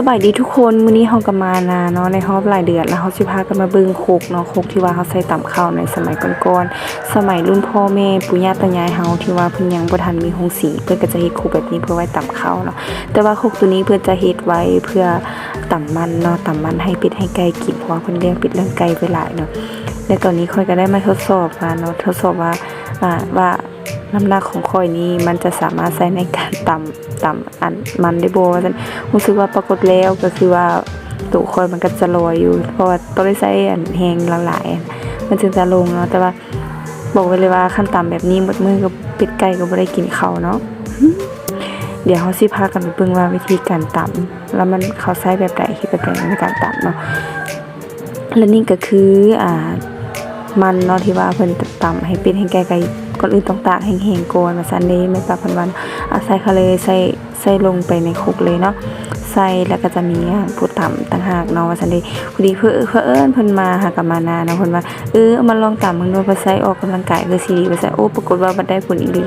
สบายดีทุกคนมื้อนี้เฮาก็มานาเนาะในฮอบหลายเดือนแล้วเฮาสิพากันมาเบิ่งโคกเนาะโคกที่ว่าเฮาใส่ตำข้าวในสมัยก่อนๆสมัยรุ่นพ่อแม่ปู่ย่าตายายเฮาที่ว่าเพิ่นยังบ่ทันมีโรงสีเพิ่นก็จะเฮ็ดโคกแบบนี้เพื่อไว้ตำข้าวเนาะแต่ว่าโคกตัวนี้เพิ่นจะเฮ็ดไว้เพื่อตำมันเนาะตำมันให้เป็ดให้ไก่กินเพราะว่าเพิ่นเลี้ยงเป็ดเลี้ยงไก่ไว้หลายเนาะและตอนนี้ค่อยก็ได้มาทดสอบมาเนาะทดสอบว่าอ่าว่า น้ำหนักของค่อยนี้มันจะสามารถใช้ในการตำตำอันมันได้บ่ว่าซั่นรู้สึกว่าปรากฏแล้วก็คือว่าตัวคอยมันก็จะลอยอยู่ เพราะว่าต้องได้ใช้อันแหงหลายๆมันจึงจะลงเนาะแต่ว่าบอกไว้เลยว่าขั้นต่ำแบบนี้หมดมือกับเป็ดไก่ก็บ่ได้กินเขาเนาะเดี๋ยวเขาสิพากันไปเบิ่งว่าวิธีการตำแล้วมันเขาใช้แบบใดที่แบบใดในการตำเนาะและนี่ก็คืออ่า มันเนาะที่ว่าเพิ่นตำให้เป็ดให้ไก่ไก่ก่อนอื่นต้องตากแห้งๆก่อนว่าซั่นเด้แม่ป้าเพิ่นว่าอาใส่เขาเลยใส่ใส่ลงไปในคุกเลยเนาะใส่แล้วก็จะมีผู้ต่ำต่างหากเนาะว่าซั่นเด้พอดีเพิ่นเพิ่นเอิ้นเพิ่นมาหากับมานานะเพิ่นว่าเออมาลองตำมึงดูไปใส่ออกกำลังกายคือสิดีว่าซั่นโอ้ปรากฏว่ามันได้ผลอีหลี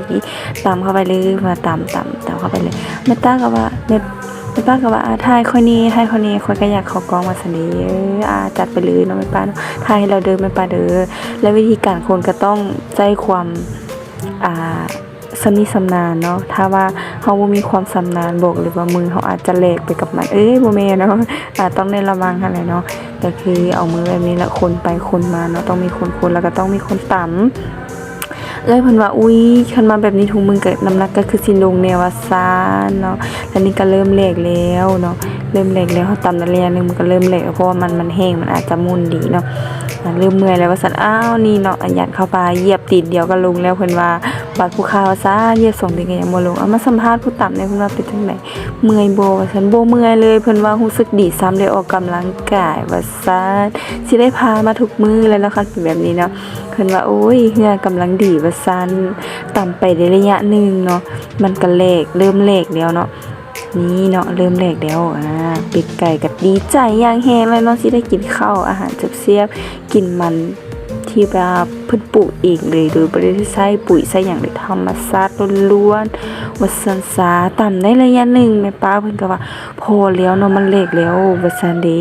ตำเข้าไปเลยมาตำตำตำเข้าไปเลยแม่ตาก็ว่าแม่ แม่ป้าก็ว่าอ่าทายคนนี้ทายคนนี้คนก็อยากข้ากองว่าซั่นเด้เอาจัดไปเลยเนาะแม่ป้าเนาะทายให้เราเด้อแม่ป้าเด้อและวิธีการคนก็ต้องใจความอ่าสำนิสำนานเนาะ ถ้าว่าเฮาบ่มีความสำนาญบอกเลยว่ามือเฮาอาจจะแหลกไปกับมัน เอ้ยบ่แม่เนาะอาต้องได้ระวังหั่นแหละเนาะก็คือเอามือแบบนี้ล้วคนไปคนมาเนาะ ต้องมีคนๆแล้วก็ต้องมีคนต่ำ เอ้ยเพิ่นว่าอุ้ยคันมาแบบนี้ถุงมือเกับน้ำหนักก็คือสิลงแนวว่าซานเนาะแล้วนี่ก็เริ่มแหลกแล้วเนาะเริ่มแหลกแล้วเฮาตำได้ระยนึงมันก็เริ่มแหลกเพราะว่ามันมันแห้งมันอาจจะมุนดีเนาะอะเริ่มเมื่อยแล้วว่าสันอ้าวนี่เนาะอันยันเข้าไปเหยียบตีนเดียวก็ลงแล้วเพิ่นว่าบาดผู้ข่าวซะเหยียบสองตีนก็ยังบ่ลงเอามาสัมภาษณ์ผู้ต่ำในเพิ่นว่าเป็นจังได เมื่อยบ่ว่าซั่นบ่เมื่อยเลยเพิ่นว่ารู้สึกดีซ้ำได้ออกกำลังกายว่าซั่นสิได้พามาทุกมื้อเลยนะคะเป็นแบบนี้เนาะเพิ่นว่าโอ้ยเฮือกำลังดีว่าซั่นต่ำไปได้ระยะหนึงเนาะมันก็เลกเริ่มเลกแล้วเนาะนี่เนาะเริ่มแรกแล้วอ่าเป็ดไก่กับดีใจอย่างแฮงเลยเนาะสิได้กินข้าวอาหารเสียบๆกินมัน ที่แบบเพิ่นปลูกเองเลยโดยบ่ได้ใช้ปุ๋ยใช้หยังเลยธรรมชาติล้วนๆว่าซั่นซาต่ำได้ระยะหนึ่งแม่ป้าเพิ่นก็ว่าพอแล้วเนาะมันเล็กแล้วว่าซั่นเด้